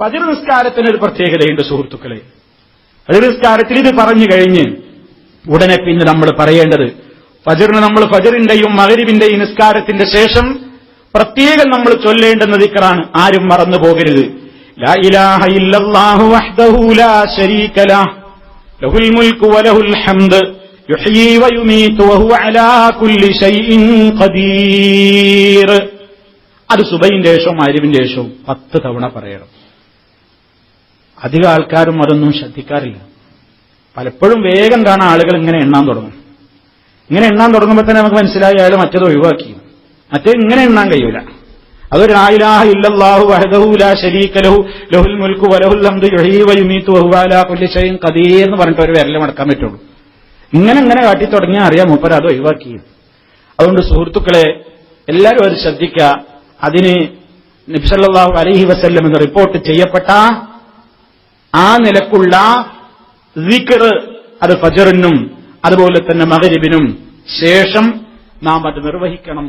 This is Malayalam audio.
ഫജർ നിസ്കാരത്തിന് ഒരു പ്രത്യേകതയുണ്ട് സുഹൃത്തുക്കളെ. ഫജർ നിസ്കാരത്തിൽ ഇത് പറഞ്ഞു കഴിഞ്ഞ് ഉടനെ പിന്നെ നമ്മൾ പറയേണ്ടത് ഫജറിന് നമ്മൾ ഫജറിന്റെയും മകരിവിന്റെയും നിസ്കാരത്തിന്റെ ശേഷം പ്രത്യേകം നമ്മൾ ചൊല്ലേണ്ടുന്ന ദിക്റാണ് ആരും മറന്നു പോകരുത്. അത് സുബൈന്റെ ശേഷവും അരിവിന്റെ ശേഷവും പത്ത് തവണ പറയണം. അധികം ആൾക്കാരും അതൊന്നും ശ്രദ്ധിക്കാറില്ല. പലപ്പോഴും വേഗം കാണാൻ ആളുകൾ ഇങ്ങനെ എണ്ണാൻ തുടങ്ങും. ഇങ്ങനെ എണ്ണാൻ തുടങ്ങുമ്പോൾ തന്നെ നമുക്ക് മനസ്സിലായി അയാൾ മറ്റേത് ഒഴിവാക്കി. മറ്റേ ഇങ്ങനെ എണ്ണാൻ കഴിയൂല. അതൊരു ആയിലാഹ ഇല്ലാഹു വഹദഹു ശരീക്കലഹു ശരീക ലഹു ലഹുൽ മുൽക്കു വലഹുൽ ഹംദു വഹുവാല വയുമീതു വഹുവ അലാ കുല്ലി ഷൈഇൻ ഖദീർ എന്ന് പറഞ്ഞിട്ട് ഒരു വിരൽ മടക്കാൻ പറ്റുള്ളൂ. ഇങ്ങനെ ഇങ്ങനെ കാട്ടി തുടങ്ങിയാൽ അറിയാം മൂപ്പർ അത് ഒഴിവാക്കി. അതുകൊണ്ട് സുഹൃത്തുക്കളെ എല്ലാവരും അത് ശ്രദ്ധിക്കുക അതിന് നബ്സല്ലാഹു അലഹി വസല്ലം എന്ന് റിപ്പോർട്ട് ചെയ്യപ്പെട്ട ആ നിലക്കുള്ള ദിക്ർ അത് ഫജറിനും അതുപോലെ തന്നെ മകരിബിനും ശേഷം നാം അത് നിർവഹിക്കണം.